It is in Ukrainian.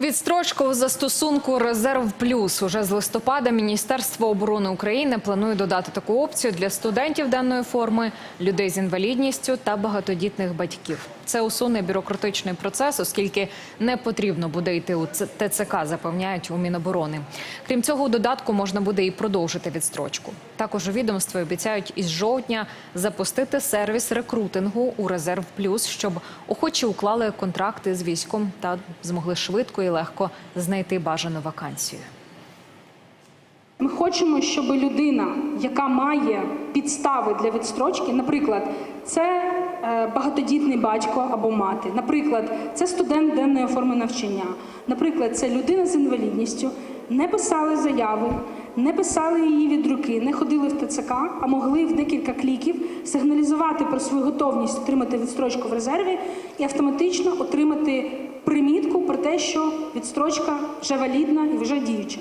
Відстрочку у застосунку Резерв Плюс уже з листопада Міністерство оборони України планує додати таку опцію для студентів денної форми, людей з інвалідністю та багатодітних батьків. Це усуне бюрократичний процес, оскільки не потрібно буде йти у ТЦК, запевняють у Міноборони. Крім цього, у додатку можна буде і продовжити відстрочку. Також у відомстві обіцяють із жовтня запустити сервіс рекрутингу у Резерв Плюс, щоб охочі уклали контракти з військом та змогли швидко і легко знайти бажану вакансію. Ми хочемо, щоб людина, яка має підстави для відстрочки, наприклад, це е, багатодітний батько або мати, наприклад, це студент денної форми навчання, наприклад, це людина з інвалідністю, не писали заяви, не писали її від руки, не ходили в ТЦК, а могли в декілька кліків сигналізувати про свою готовність отримати відстрочку в резерві і автоматично отримати примітку про те, що відстрочка вже валідна і вже діюча.